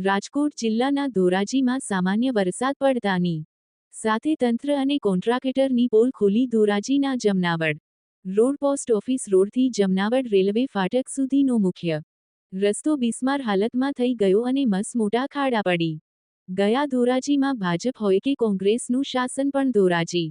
રાજકોટ જિલ્લાના ધોરાજીમાં સામાન્ય વરસાદ પડતાની સાથે તંત્ર અને કોન્ટ્રાક્ટરની પોલ ખોલી ધોરાજીના જમનાવડ રોડ પોસ્ટ ઓફિસ રોડથી જમનાવડ રેલવે ફાટક સુધીનો મુખ્ય રસ્તો બિસ્માર હાલતમાં થઈ ગયો અને મસ મોટા ખાડા પડી. ગયા ધોરાજીમાં ભાજપ હોય કે કોંગ્રેસનું શાસન પણ ધોરાજી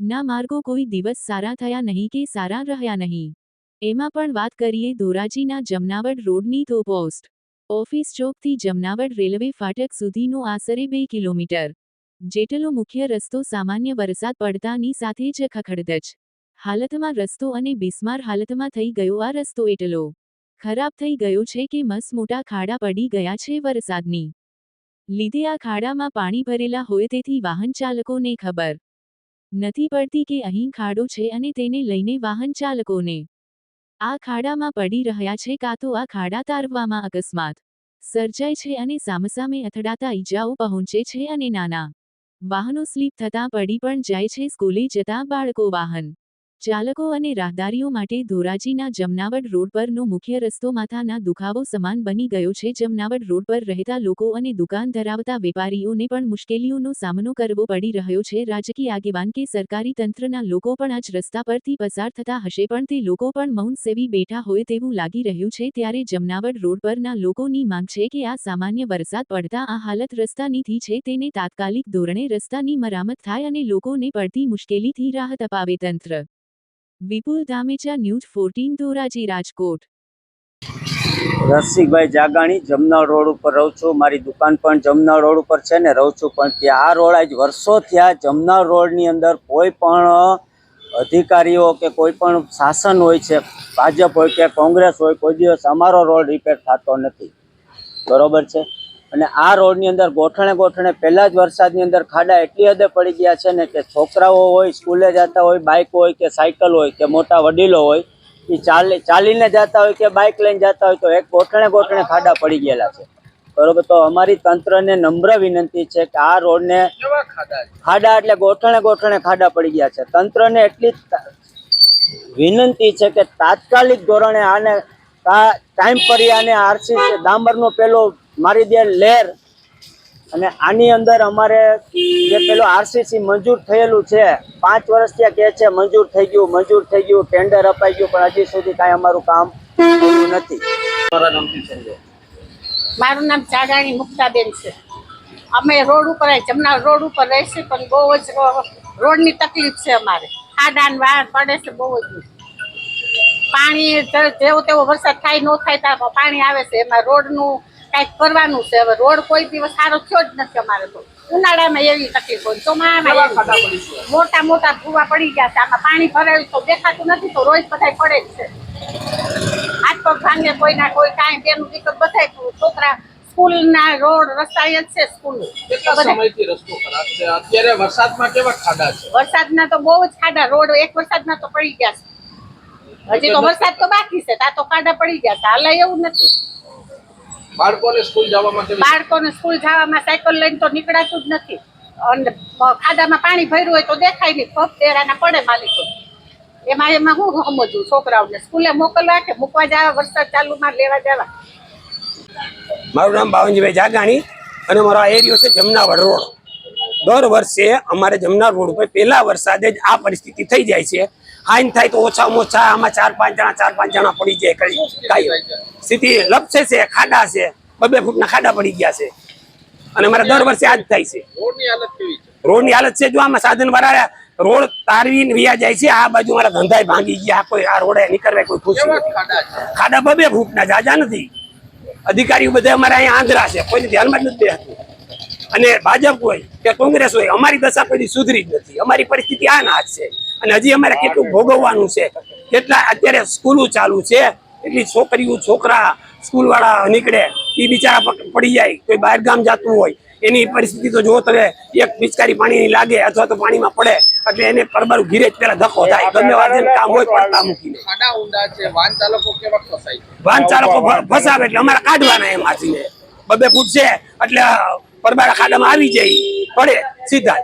ના માર્ગો કોઈ દિવસ સારા થયા નહીં કે સારા રહ્યા નહીં. એમાં પણ વાત કરીએ ધોરાજીના જમનાવડ રોડની તો પોસ્ટ ઓફિસ ચોકથી જમનાવડ રેલવે ફાટક સુધીનો આશરે બે કિલોમીટર. જેટલો મુખ્ય રસ્તો સામાન્ય વરસાદ પડતાની સાથે જ ખખડધજ. હાલતમાં રસ્તો અને બિસ્માર હાલતમાં થઈ ગયો આ રસ્તો એટલો ખરાબ થઈ ગયો છે કે મસ મોટા ખાડા પડી ગયા છે વરસાદની. લીધે આ ખાડામાં પાણી ભરેલા હોય તેથી વાહન ચાલકોને ખબર નથી પડતી કે અહીં ખાડો છે અને તેને લઈને વાહન ચાલકોને આ ખાડામાં પડી રહ્યા છે કાં તો આ ખાડા તારવામાં અકસ્માત. સર્જાય છે અને સામસામે અથડાતા ઈજાઓ પહોંચે છે અને નાના વાહનો સ્લીપ થતાં પડી પણ જાય છે સ્કૂલે જતા બાળકો વાહન ચાલકો અને રાહદારીઓ માટે ધોરાજીના જમનાવડ રોડ પરનો મુખ્ય રસ્તો માથાના દુખાવો સમાન બની ગયો છે. જમનાવડ રોડ પર રહેતા લોકો અને દુકાન ધરાવતા વેપારીઓને પણ મુશ્કેલીઓનો સામનો કરવો પડી રહ્યો છે. રાજકીય આગેવાન કે સરકારી તંત્રના લોકો પણ આજ રસ્તા પરથી પસાર થતા હશે, પણ તે લોકો પણ મૌન સેવી બેઠા હોય તેવું લાગી રહ્યું છે. ત્યારે જમનાવડ રોડ પરના લોકોની માંગ છે કે આ સામાન્ય વરસાદ પડતા આ હાલત રસ્તાનીથી છે, તેને તાત્કાલિક ધોરણે રસ્તાની મરામત થાય અને લોકોને પડતી મુશ્કેલીથી રાહત અપાવે તંત્ર. Vipul Dhamecha news fourteen Dhoraji, Rajkot. Rasikbhai Jagani, Jamnal road ઉપર રહું છું. મારી દુકાન પણ જમનાળ રોડ ઉપર છે ને રહું છું. પણ ત્યાં આ રોડ આજ વર્ષો થયા જમનાળ રોડની અંદર કોઈ પણ અધિકારીઓ કે કોઈ પણ શાસન હોય છે, ભાજપ હોય કે કોંગ્રેસ હોય, કોઈ દિવસ અમારો રોડ રિપેર થતો નથી. બરોબર છે? અને આ રોડની અંદર ગોઠણે ગોઠણે પહેલા જ વરસાદની અંદર ખાડા એટલી હદે પડી ગયા છે ને કે છોકરાઓ હોય સ્કૂલે જતા હોય બાઇક હોય કે સાયકલ હોય કે મોટા વડીલો હોય એ ચાલી ચાલીને જતા હોય કે બાઇક લઈને જતા હોય તો એક ગોઠણે ગોઠણે ખાડા પડી ગયેલા છે. બરોબર તો અમારી તંત્રને નમ્ર વિનંતી છે કે આ રોડને ખાડા એટલે ગોઠણે ગોઠણે ખાડા પડી ગયા છે. તંત્રને એટલી વિનંતી છે કે તાત્કાલિક ધોરણે આને ટાઈમ પર આને આરસી ડામરનો પેલો મારી બેન લેર અને આની અંદર અમારે જે પેલો આરસીસી મંજૂર થયેલું છે પાંચ વર્ષ ત્યાં કહે છે મંજૂર થઈ ગયું મંજૂર થઈ ગયું ટેન્ડર અપાઈ ગયું પણ હજી સુધી કાંઈ અમારું કામ થયું નથી. મારું નામ ચાડાણી મુક્તાબેન છે. અમે રોડ ઉપર જમના રોડ ઉપર રહીશું પણ બહુ જ રોડ રોડની તકલીફ છે અમારે. ખાડા ને વાળ પડે છે બહુ જ. પાણી જેવો તેવો વરસાદ થાય ન થાય ત્યાં પાણી આવે છે. એમાં રોડનું કાંઈક કરવાનું છે. હવે રોડ કોઈ દિવસ સારો થયો જ નથી અમારે તો. ઉનાળામાં એવી તકલીફ હોય ચોમાસામાં મોટા મોટા ભૂવા પડી ગયા છે. આમાં પાણી ભરાયું તો દેખાતું નથી તો રોજ બધાય પડે જ છે. હાથ પગ ભાંગે કોઈના કોઈ કાંઈ બેનું દીકર બધાય છોકરા સ્કૂલના રોડ રસ્તા જ છે સ્કૂલ. કેટલા સમયથી રસ્તો ખરાબ છે? અત્યારે વરસાદમાં કેવા ખાડા છે? વરસાદના તો બહુ જ ખાડા. રોડ એક વરસાદના તો પડી ગયા છે. હજી તો વરસાદ તો બાકી છે. તા તો ખાડા પડી ગયા છે. હાલે એવું નથી. બાળકોને સ્કૂલ જવા માટે બાળકોને સ્કૂલ જવામાં સાયકલ લઈને તો નીકળાતું જ નથી. અને ખાડામાં પાણી ભર્યું હોય તો દેખાય નહીં. પગ તેરાના પડે માલિકો. એમાં એમાં હું સમજું છોકરાઓને સ્કૂલે મોકલવા કે મૂકવા જવા વરસાદ ચાલુમાં લેવા જવા? મારું નામ બાવનજીભાઈ જાગાણી અને મારો આ એરિયો છે જમનાવડ રોડ. દર વર્ષે અમારે જમનાર રોડ ઉપર પહેલા વરસાદે જ આ પરિસ્થિતિ થઈ જાય છે. હાઈન થાય તો ઓછામાં ઓછા આમાં ચાર પાંચ જણા ચાર પાંચ જણા પડી જાય કઈ કાંઈ સ્થિતિ લપસે છે ખાડા છે. બબે ફૂટના ખાડા પડી ગયા છે. અને અમારે દર વર્ષે આ જ થાય છે. રોડની હાલત છે? હાલત છે જો આમાં સાધન વાળા રોડ તારવીને વ્યા જાય છે આ બાજુ મારા ધંધા ભાંગી ગયા કોઈ આ રોડે નીકળવા કોઈ ખુશ ખાડા બબે ફૂટના જાજા નથી. અધિકારીઓ બધા અમારે અહીંયા આંધળા છે કોઈને ધ્યાનમાં જ નથી હતું અને ભાજપ હોય કે કોંગ્રેસ હોય અમારી દશા કોઈ સુધરી જ નથી. અમારી પરિસ્થિતિ આ ના છે. અને હજી અમારે કેટલું ભોગવવાનું છે? કેટલા અત્યારે સ્કૂલો ચાલુ છે? એટલી છોકરીઓ છોકરા સ્કૂલવાળા નીકળે એ બિચારા પડી જાય કોઈ બહાર ગામ જતું હોય એની પરિસ્થિતિ તો જો તમે એક પિચકારી પાણી લાગે અથવા તો પાણીમાં પડે એટલે એને પરબાર ઘીરે જ પેલા ધક્કો થાય ગમે વાતે કામ હોય પડતા મૂકીને. વાહન ચાલકો કેવા ફસાય વાહન ચાલકો ફસાવે એટલે અમારે કાઢવાના એમાંથી ને. બબે ફૂટ છે એટલે પરબારા ખાડામાં આવી જાય પડે સીધા.